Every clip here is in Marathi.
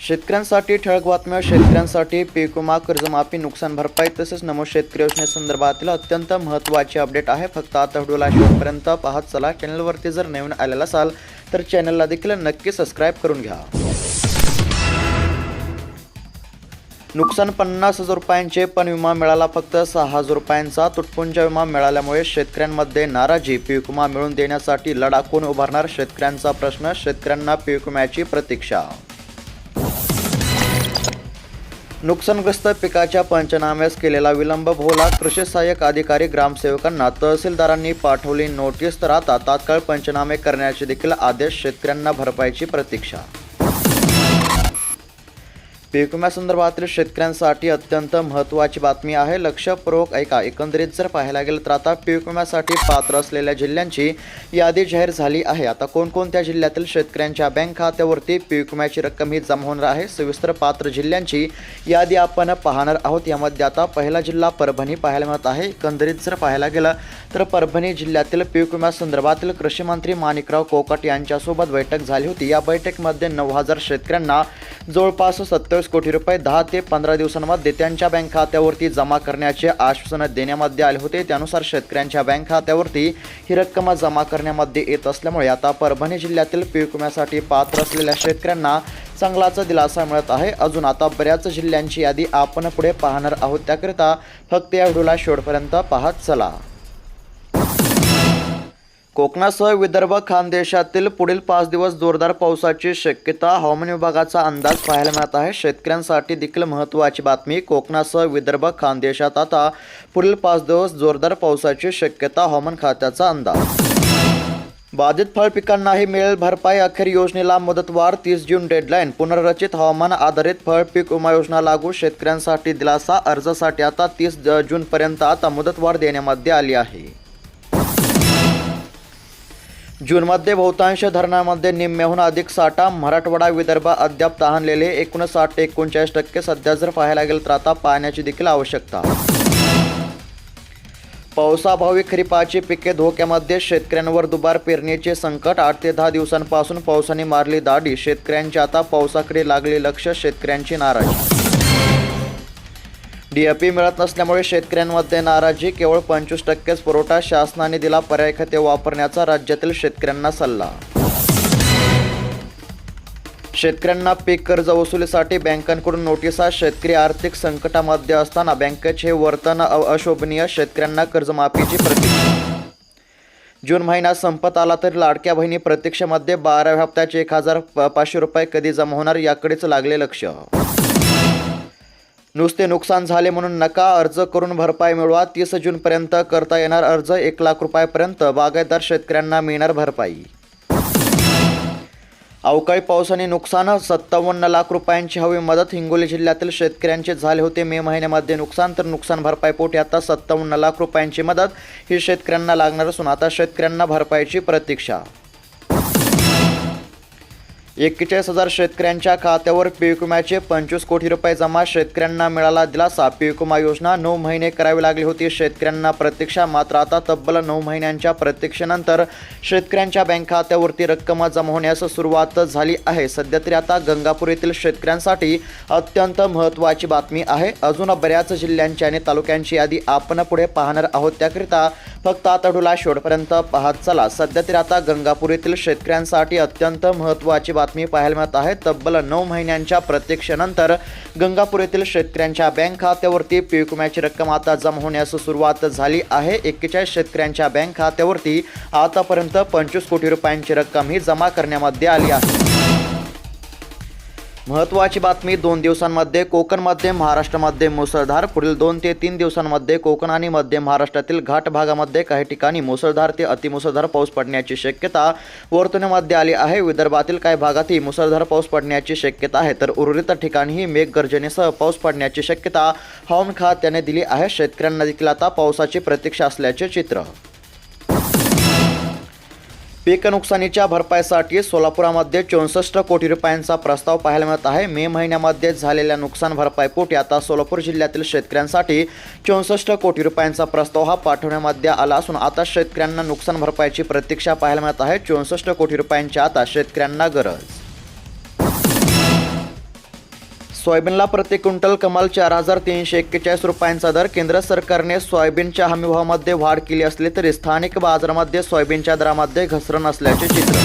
शेतकऱ्यांसाठी ठळक बातम्या शेतकऱ्यांसाठी पीक विमा कर्जमाफी नुकसान भरपाई तसेच नमो शेतकरी योजनेसंदर्भातील अत्यंत महत्त्वाचे अपडेट आहे. फक्त आता व्हिडिओला शेवटपर्यंत पाहत चला. चॅनलवरती जर नवीन आलेला असाल तर चॅनलला देखील नक्की सबस्क्राईब करून घ्या. नुकसान पन्नास हजार रुपयांचे पण विमा मिळाला. फक्त सहा हजार रुपयांचा तुटपुंजा विमा मिळाल्यामुळे शेतकऱ्यांमध्ये नाराजी. पीक विमा मिळवून देण्यासाठी लढा कोण उभारणार? शेतकऱ्यांचा प्रश्न शेतकऱ्यांना पीक विम्याची प्रतीक्षा. नुकसानग्रस्त पिकाच्या पंचनाम्यास केलेला विलंब भोवला कृषी सहाय्यक अधिकारी ग्रामसेवकांना तहसीलदारांनी पाठवली नोटीस तर आता तात्काळ पंचनामे करण्याचे देखील आदेश शेतकऱ्यांना भरपाईची प्रतीक्षा. पीक विम्यासंदर्भातील शेतकऱ्यांसाठी अत्यंत महत्त्वाची बातमी आहे. लक्षपूर्वक ऐका. एकंदरीत जर पाहायला गेलं तर आता पीक विम्यासाठी पात्र असलेल्या जिल्ह्यांची यादी जाहीर झाली आहे. आता कोणकोणत्या जिल्ह्यातील शेतकऱ्यांच्या बँक खात्यावरती पीक विम्याची रक्कम ही जमा होणार आहे? सविस्तर पात्र जिल्ह्यांची यादी आपण पाहणार आहोत. यामध्ये आता पहिला जिल्हा परभणी पाहायला मिळत आहे. एकंदरीत जर पाहायला गेलं तर परभणी जिल्ह्यातील पीक विम्यासंदर्भातील कृषीमंत्री माणिकराव कोकट यांच्यासोबत बैठक झाली होती. या बैठकीमध्ये नऊ हजार शेतकऱ्यांना जवळपास सत्तर अठ्ठावीस कोटी रुपये दहा ते पंधरा दिवसांमध्ये त्यांच्या बँक खात्यावरती जमा करण्याचे आश्वासन देण्यामध्ये आले होते. त्यानुसार शेतकऱ्यांच्या बँक खात्यावरती ही रक्कम जमा करण्यामध्ये येत असल्यामुळे आता परभणी जिल्ह्यातील पीक विम्यासाठी पात्र असलेल्या शेतकऱ्यांना चांगलाच दिलासा मिळत आहे. अजून आता बऱ्याच जिल्ह्यांची यादी आपण पुढे पाहणार आहोत. त्याकरिता फक्त या व्हिडिओला शेवटपर्यंत पाहत चला. कोकणासह विदर्भ खानदेशातील पुढील पाच दिवस जोरदार पावसाची शक्यता हवामान विभागाचा अंदाज पाहायला मिळत आहे. शेतकऱ्यांसाठी देखील महत्त्वाची बातमी कोकणासह विदर्भ खानदेशात आता पुढील पाच दिवस जोरदार पावसाची शक्यता हवामान खात्याचा अंदाज. बाधित फळ पिकांनाही मिळेल भरपाई अखेर योजनेला मुदतवाढ तीस जून डेडलाईन पुनर्रचित हवामान आधारित फळ पीक विमा योजना लागू शेतकऱ्यांसाठी दिलासा अर्जासाठी आता तीस जूनपर्यंत आता मुदतवाढ देण्यामध्ये आली आहे. जूनमध्ये बहुतांश धरणामध्ये निम्म्याहून अधिक साठा मराठवाडा विदर्भ अद्याप तहानलेले एकूण साठ ते एकोणचाळीस टक्के सध्या जर पाहायला गेलं तर आता पाण्याची देखील आवश्यकता. पावसाभावी खरीपाची पिके धोक्यामध्ये शेतकऱ्यांवर दुबार पेरणीचे संकट आठ ते दहा दिवसांपासून पावसाने मारली दाढी शेतकऱ्यांची आता पावसाकडे लागले लक्ष शेतकऱ्यांची नाराजी. डीएपी मिळत नसल्यामुळे शेतकऱ्यांमध्ये नाराजी. केवळ पंचवीस टक्केच पुरवठा शासनाने दिला. पर्याय खते वापरण्याचा राज्यातील शेतकऱ्यांना सल्ला. शेतकऱ्यांना पीक कर्ज वसुलीसाठी बँकांकडून नोटिसा. शेतकरी आर्थिक संकटामध्ये असताना बँकेचे वर्तन अशोभनीय. शेतकऱ्यांना कर्जमाफीची प्रतीक्षा जून महिना संपत आला तरी लाडक्या बहिणी प्रतीक्षेमध्ये बाराव्या हप्त्याचे एक हजार पाचशे रुपये कधी जमा होणार याकडेच लागले लक्ष. नुसते नुकसान झाले म्हणून नका अर्ज करून भरपाई मिळवा. तीस जूनपर्यंत करता येणार अर्ज. एक लाख रुपयापर्यंत बागायतदार शेतकऱ्यांना मिळणार भरपाई. अवकाळी पावसाने नुकसान. सत्तावन्न लाख रुपयांची हवी मदत. हिंगोली जिल्ह्यातील शेतकऱ्यांचे झाले होते मे महिन्यामध्ये नुकसान. तर नुकसान भरपाईपोटी आता सत्तावन्न लाख रुपयांची मदत. ही शेतकऱ्यांना लागणार असून आता शेतकऱ्यांना भरपाईची प्रतीक्षा. एक्केचाळीस हजार शेतकऱ्यांच्या खात्यावर पीक विम्याचे पंचवीस कोटी रुपये जमा शेतकऱ्यांना मिळाला दिलासा. पीक विमा योजना नऊ महिने करावी लागली होती. शेतकऱ्यांना प्रतीक्षा मात्र आता तब्बल नऊ महिन्यांच्या प्रतीक्षेनंतर शेतकऱ्यांच्या बँक खात्यावरती रक्कम जमा होण्यास सुरुवात झाली आहे. सध्या तरी आता गंगापूर येथील शेतकऱ्यांसाठी अत्यंत महत्त्वाची बातमी आहे. अजून बऱ्याच जिल्ह्यांची आणि तालुक्यांची यादी आपण पुढे पाहणार आहोत. त्याकरिता फक्त आतडूला शेवटपर्यंत पाहत चला. सध्या तरी आता गंगापूर येथील शेतकऱ्यांसाठी अत्यंत महत्त्वाची बातमी पाहायला मिळत आहे. तब्बल नऊ महिन्यांच्या प्रतीक्षेनंतर गंगापूर येथील शेतकऱ्यांच्या बँक खात्यावरती पीक विम्याची रक्कम आता जमा होण्यास सुरुवात झाली आहे. एक्केचाळीस शेतकऱ्यांच्या बँक खात्यावरती आतापर्यंत पंचवीस कोटी रुपयांची रक्कम ही जमा करण्यामध्ये आली आहे. महत्त्वाची बातमी दोन दिवसांमध्ये कोकणमध्ये महाराष्ट्रामध्ये मुसळधार. पुढील दोन ते तीन दिवसांमध्ये कोकण आणि मध्य महाराष्ट्रातील घाट भागामध्ये काही ठिकाणी मुसळधार ते अतिमुसळधार पाऊस पडण्याची शक्यता वर्तवण्यामध्ये आली आहे. विदर्भातील काही भागातही मुसळधार पाऊस पडण्याची शक्यता आहे. तर उर्वरित ठिकाणीही मेघगर्जनेसह पाऊस पडण्याची शक्यता हवामान खात्याने दिली आहे. शेतकऱ्यांना देखील आता पावसाची प्रतीक्षा असल्याचे चित्र पीक नुकसानीच्या भरपाईसाठी सोलापुरामध्ये चौसष्ट कोटी रुपयांचा प्रस्ताव पाहायला मिळत आहे. मे महिन्यामध्ये झालेल्या नुकसान भरपाईपोटी आता सोलापूर जिल्ह्यातील शेतकऱ्यांसाठी चौसष्ट कोटी रुपयांचा प्रस्ताव हा पाठवण्यामध्ये आला असून आता शेतकऱ्यांना नुकसान भरपाईची प्रतीक्षा पाहायला मिळत आहे. चौसष्ट कोटी रुपयांची आता शेतकऱ्यांना गरज. सोयाबीनला प्रति क्विंटल कमाल चार हजार तीनशे एक्केचाळीस रुपयांचा दर केंद्र सरकारने सोयाबीनच्या हमीभावामध्ये वाढ केली असली तरी स्थानिक बाजारामध्ये सोयाबीनच्या दरामध्ये घसरण असल्याचे चित्र.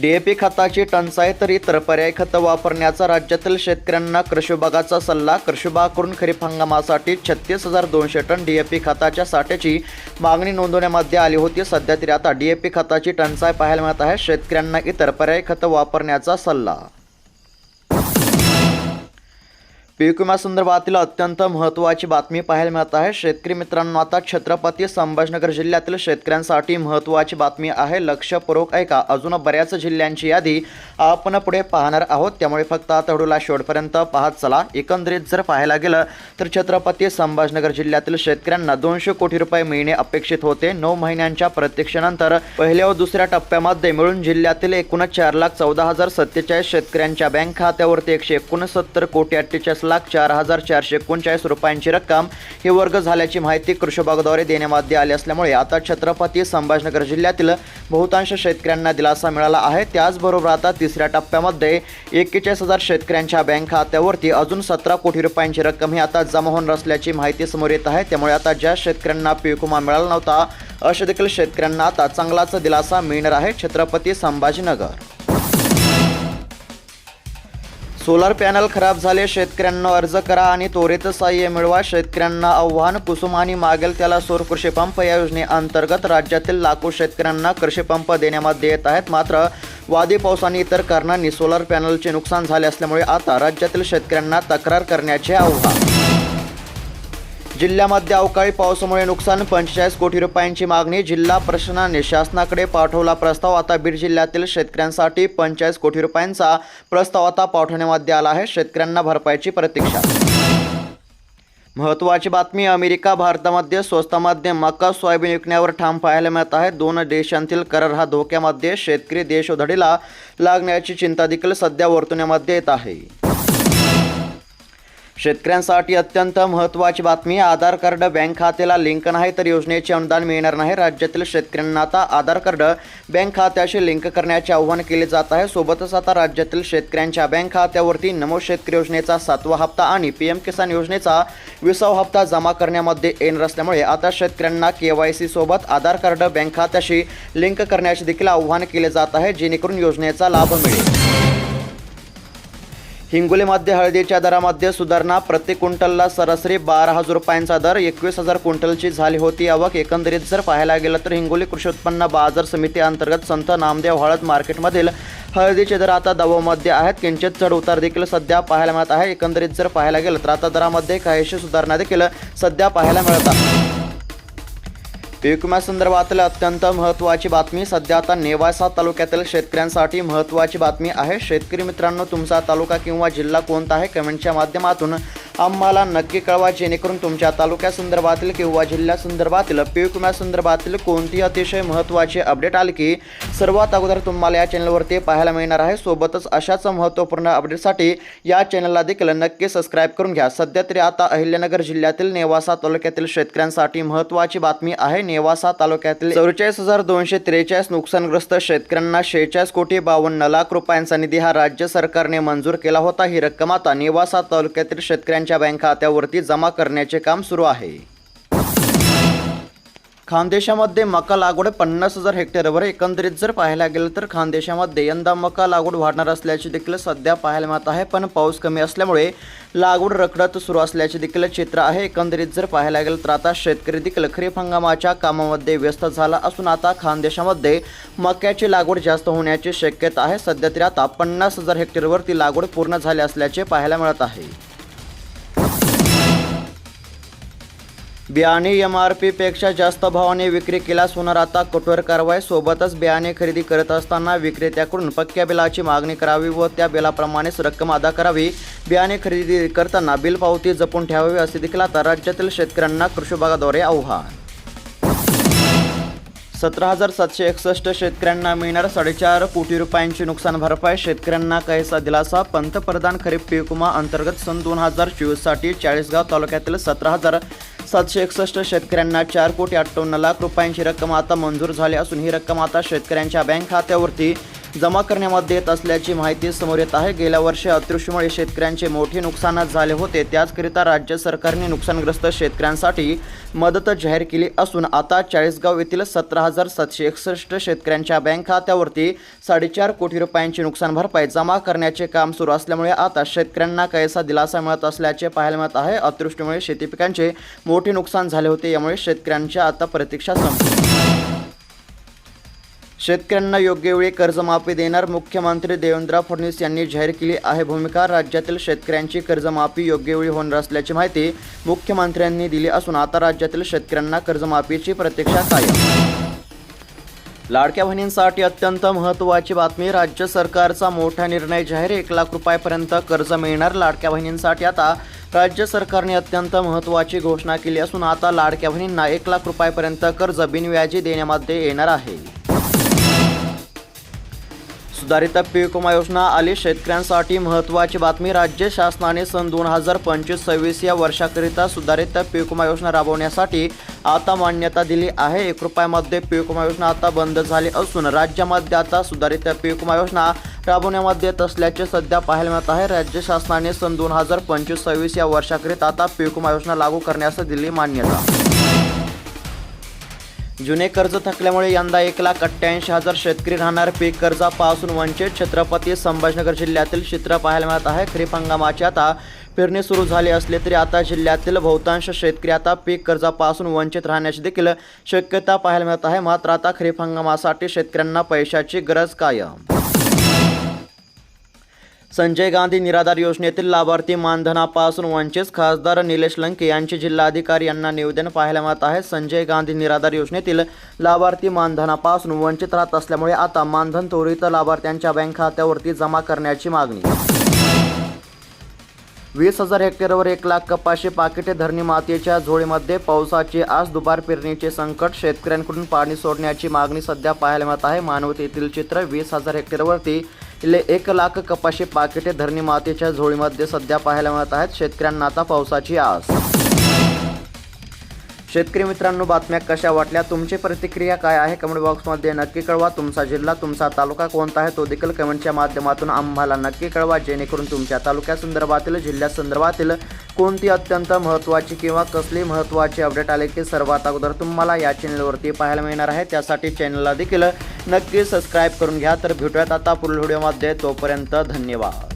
डीएपी खताची टंचाई तर इतर पर्यायी खतं वापरण्याचा राज्यातील शेतकऱ्यांना कृषी विभागाचा सल्ला कृषी विभागाकडून खरीप हंगामासाठी छत्तीस हजार दोनशे टन डीएपी खताच्या साठ्याची मागणी नोंदवण्यामध्ये आली होती. सध्या तरी आता डीएपी खताची टंचाई पाहायला मिळत आहे. शेतकऱ्यांना इतर पर्यायी खतं वापरण्याचा सल्ला. पीक विम्यासंदर्भातील अत्यंत महत्त्वाची बातमी पाहायला मिळत आहे. शेतकरी मित्रांनो आता छत्रपती संभाजीनगर जिल्ह्यातील शेतकऱ्यांसाठी महत्त्वाची बातमी आहे. लक्षपूर्वक ऐका अजून बऱ्याच जिल्ह्यांची यादी आपण पुढे पाहणार आहोत. त्यामुळे फक्त आता व्हिडिओला शेवटपर्यंत पाहत चला. एकंदरीत जर पाहायला गेलं तर छत्रपती संभाजीनगर जिल्ह्यातील शेतकऱ्यांना दोनशे कोटी रुपये मिळणे अपेक्षित होते. नऊ महिन्यांच्या प्रतीक्षेनंतर पहिल्या व दुसऱ्या टप्प्यामध्ये मिळून जिल्ह्यातील एकूण चार लाख चौदा हजार सत्तेचाळीस शेतकऱ्यांच्या बँक खात्यावरती एकशे एकोणसत्तर कोटी अठ्ठेचाळीस लाख चार हजार चारशे एकोणचाळीस रुपयांची रक्कम ही वर्ग झाल्याची माहिती कृषी देण्यामध्ये आली असल्यामुळे आता छत्रपती संभाजीनगर जिल्ह्यातील बहुतांश शेतकऱ्यांना दिलासा मिळाला आहे. त्याचबरोबर आता तिसऱ्या टप्प्यामध्ये एक्केचाळीस हजार शेतकऱ्यांच्या बँक खात्यावरती अजून सतरा कोटी रुपयांची रक्कम ही आता जमा होणार असल्याची माहिती समोर येत आहे. त्यामुळे आता ज्या शेतकऱ्यांना पीक मिळाला नव्हता अशा देखील शेतकऱ्यांना आता चांगलाच दिलासा मिळणार आहे. छत्रपती संभाजीनगर सोलार पॅनल खराब झाले शेतकऱ्यांना अर्ज करा आणि त्वरित सहाय्य मिळवा. शेतकऱ्यांना आव्हान कुसुम आणि मागेल त्याला सौर कृषी पंप या योजनेअंतर्गत राज्यातील लाखो शेतकऱ्यांना कृषी पंप देण्यामध्ये येत आहेत. मात्र वादी पाऊस आणि इतर कारणांनी सोलार पॅनलचे नुकसान झाले असल्यामुळे आता राज्यातील शेतकऱ्यांना तक्रार करण्याचे आव्हान. जिल्ह्यामध्ये अवकाळी पावसामुळे नुकसान पंचेचाळीस कोटी रुपयांची मागणी जिल्हा प्रशासनाने शासनाकडे पाठवला प्रस्ताव. आता बीड जिल्ह्यातील शेतकऱ्यांसाठी पंचेचाळीस कोटी रुपयांचा प्रस्ताव आता पाठवण्यामध्ये आला आहे. शेतकऱ्यांना भरपाईची प्रतीक्षा. महत्त्वाची बातमी अमेरिका भारतामध्ये स्वस्तामध्ये मका सोयाबीन विकण्यावर ठाम पाहायला मिळत आहे. दोन देशांतील करार हा धोक्यामध्ये. शेतकरी देशोधडीला लागण्याची चिंता देखील सध्या वर्तवण्यामध्ये येत आहे. शेतकऱ्यांसाठी अत्यंत महत्त्वाची बातमी आधार कार्ड बँक खात्याला लिंक नाही तर योजनेचे अनुदान मिळणार नाही. राज्यातील शेतकऱ्यांना आता आधार कार्ड बँक खात्याशी लिंक करण्याचे आव्हान केले जात आहे. सोबतच आता राज्यातील शेतकऱ्यांच्या बँक खात्यावरती नमो शेतकरी योजनेचा सातवा हप्ता आणि पी एम किसान योजनेचा विसावा हप्ता जमा करण्यामध्ये येणार असल्यामुळे आता शेतकऱ्यांना के वाय सी सोबत आधार कार्ड बँक खात्याशी लिंक करण्याचे देखील आव्हान केले जात आहे जेणेकरून योजनेचा लाभ मिळेल. हिंगोलीमध्ये हळदीच्या दरामध्ये सुधारणा प्रति क्विंटलला सरासरी बारा हजार रुपयांचा दर एकवीस हजार क्विंटलची झाली होती आवक. एकंदरीत जर पाहायला गेलं तर हिंगोली कृषी उत्पन्न बाजार समिती अंतर्गत संत नामदेव हळद मार्केटमधील हळदीचे दर आता दबावमध्ये आहेत. किंचित चढ उतार देखील सध्या पाहायला मिळत आहे. एकंदरीत जर पाहायला गेलं तर आता दरामध्ये काहीशी सुधारणा देखील सध्या पाहायला मिळत आहे. पीक विम्यासंदर्भातील अत्यंत महत्त्वाची बातमी. सध्या आता नेवासा तालुक्यातील शेतकऱ्यांसाठी महत्त्वाची बातमी आहे. शेतकरी मित्रांनो तुमचा तालुका किंवा जिल्हा कोणता आहे? कमेंटच्या माध्यमातून आम्हाला नक्की कळवा जेणेकरून तुमच्या तालुक्यासंदर्भातील किंवा जिल्ह्यासंदर्भातील पीक विम्यासंदर्भातील कोणतीही अतिशय महत्त्वाचे अपडेट आले की सर्वात अगोदर तुम्हाला या चॅनलवरती पाहायला मिळणार आहे. सोबतच अशाच महत्त्वपूर्ण अपडेटसाठी या चॅनलला देखील नक्की सबस्क्राईब करून घ्या. सध्या तरी आता अहिल्यानगर जिल्ह्यातील नेवासा तालुक्यातील शेतकऱ्यांसाठी महत्त्वाची बातमी आहे. नेवासा तालुक्यातील चौवेचाळीस हजार दोनशे त्रेचाळीस नुकसानग्रस्त शेतकऱ्यांना शेहेचाळीस कोटी बावन्न लाख रुपयांचा निधी हा राज्य सरकारने मंजूर केला होता. ही रक्कम आता नेवासा तालुक्यातील शेतकऱ्यांच्या बँक खात्यावरती जमा करण्याचे काम सुरू आहे. खानदेशामध्ये मका लागवड पन्नास हजार हेक्टरवर एकंदरीत जर पाहायला गेलं तर खानदेशामध्ये यंदा मका लागवड वाढणार असल्याचे देखील सध्या पाहायला मिळत आहे पण पाऊस कमी असल्यामुळे लागवड रखडत सुरू असल्याचे देखील चित्र आहे. एकंदरीत जर पाहायला गेलं तर आता शेतकरी देखील खरीप हंगामाच्या कामामध्ये व्यस्त झाला असून आता खानदेशामध्ये मक्याची लागवड जास्त होण्याची शक्यता आहे. सध्या तरी आता पन्नास हजार हेक्टरवर ती लागवड पूर्ण झाली असल्याचे पाहायला मिळत आहे. बियाणे एम आर पीपेक्षा जास्त भावाने विक्री केल्यास होणार आता कठोर कारवाई. सोबतच बियाणे खरेदी करत असताना विक्रेत्याकडून पक्क्या बिलाची मागणी करावी व त्या बिलाप्रमाणेच रक्कम अदा करावी. बियाणे खरेदी करताना बिल पावती जपून ठेवावी असे देखील आता राज्यातील शेतकऱ्यांना कृषी विभागाद्वारे आव्हान. सतरा हजार सातशे एकसष्ट शेतकऱ्यांना मिळणार साडेचार कोटी रुपयांची नुकसान भरपाई. शेतकऱ्यांना काहीसा दिलासा. पंतप्रधान खरीप पीक विमा अंतर्गत सन दोन हजार चोवीससाठी चाळीसगाव तालुक्यातील सतरा हजार सातशे एकसष्ट शेतकऱ्यांना चार कोटी अठ्ठावन्न लाख रुपयांची रक्कम आता मंजूर झाली असून ही रक्कम आता शेतकऱ्यांच्या बँक खात्यावरती जमा करण्यामध्ये येत असल्याची माहिती समोर येत आहे. गेल्या वर्षी अतिवृष्टीमुळे शेतकऱ्यांचे मोठे नुकसान झाले होते. त्याचकरिता राज्य सरकारने नुकसानग्रस्त शेतकऱ्यांसाठी मदत जाहीर केली असून आता चाळीसगाव येथील सतरा हजार सातशे एकसष्ट शेतकऱ्यांच्या बँक खात्यावरती साडेचार कोटी रुपयांची नुकसान भरपाई जमा करण्याचे काम सुरू असल्यामुळे आता शेतकऱ्यांना कैसा दिलासा मिळत असल्याचे पाहायला मिळत आहे. अतिवृष्टीमुळे शेती पिकांचे मोठे नुकसान झाले होते. यामुळे शेतकऱ्यांच्या आता प्रतीक्षा संपली. शेतकऱ्यांना योग्य वेळी कर्जमाफी देणार मुख्यमंत्री देवेंद्र फडणवीस यांनी जाहीर केली आहे भूमिका. राज्यातील शेतकऱ्यांची कर्जमाफी योग्य वेळी होणार असल्याची माहिती मुख्यमंत्र्यांनी दिली असून आता राज्यातील शेतकऱ्यांना कर्जमाफीची प्रतीक्षा कायम. लाडक्या बहिणींसाठी अत्यंत महत्त्वाची बातमी. राज्य सरकारचा मोठा निर्णय जाहीर. एक लाख रुपयापर्यंत कर्ज मिळणार लाडक्या बहिणींसाठी. आता राज्य सरकारने अत्यंत महत्त्वाची घोषणा केली असून आता लाडक्या बहिणींना एक लाख रुपयापर्यंत कर्ज बिनव्याजी देण्यामध्ये येणार आहे. सुधारित पीक विमा योजना आली. शेतकऱ्यांसाठी महत्त्वाची बातमी राज्य शासनाने सन दोन हजार पंचवीस सव्वीस या वर्षाकरिता सुधारित पीक विमा योजना राबवण्यासाठी आता मान्यता दिली आहे. एक रुपयामध्ये पीक विमा योजना आता बंद झाली असून राज्यामध्ये आता सुधारित पीक विमा योजना राबवण्यामध्ये येत असल्याचे सध्या पाहायला मिळत आहे. राज्य शासनाने सन दोन हजार पंचवीस सव्वीस या वर्षाकरिता आता पीक विमा योजना लागू करण्यास दिली मान्यता. जुने कर्ज थकल्यामुळे यंदा एक लाख अठ्ठ्याऐंशी हजार शेतकरी राहणार. पीक कर्जापासून वंचित छत्रपती संभाजीनगर जिल्ह्यातील चित्र पाहायला मिळत आहे. खरीप हंगामाची आता पेरणी सुरू झाली असली तरी आता जिल्ह्यातील बहुतांश शेतकरी आता पीक कर्जापासून वंचित राहण्याची देखील शक्यता पाहायला मिळत आहे. मात्र आता खरीप हंगामासाठी शेतकऱ्यांना पैशाची गरज कायम. संजय गांधी निराधार योजनेतील लाभार्थी मानधनापासून वंचित खासदार निलेश लंके यांचे जिल्हाधिकारी यांना निवेदन पाहायला मिळत आहे. संजय गांधी निराधार योजनेतील लाभार्थी मानधनापासून वंचित राहत असल्यामुळे आता मानधन त्वरित लाभार्थ्यांच्या बँक खात्यावरती जमा करण्याची मागणी. वीस हजार हेक्टरवर एक लाख कपाशी पाकिटे धरणी मातीच्या झोळीमध्ये पावसाची आज दुबार पेरणीचे संकट शेतकऱ्यांकडून पाणी सोडण्याची मागणी सध्या पाहायला मिळत आहे. मानवत येथील चित्र वीस हजार हेक्टरवरती इले एक लाख कपाशी पाकिटे धरणी मातीच्या झोळीमध्ये सध्या पाहायला मिळत आहेत. शेतकऱ्यांना आता पावसाची आस. शेतकरी मित्रांनो बातम्या कशा वाटल्या? तुमची प्रतिक्रिया काय आहे? कमेंट बॉक्समध्ये नक्की कळवा. तुमचा जिल्हा तुमचा तालुका कोणता आहे? तो देखील कमेंटच्या माध्यमातून आम्हाला नक्की कळवा. जेणेकरून तुमच्या तालुक्यासंदर्भातील जिल्ह्यासंदर्भातील कोणती अत्यंत महत्त्वाची किंवा कसली महत्त्वाची अपडेट आले की सर्वात अगोदर तुम्हाला या चॅनलवरती पाहायला मिळणार आहे. त्यासाठी चॅनलला देखील नक्की सबस्क्राईब करून घ्या. तर भेटूयात आता पुढील व्हिडिओमध्ये तोपर्यंत धन्यवाद.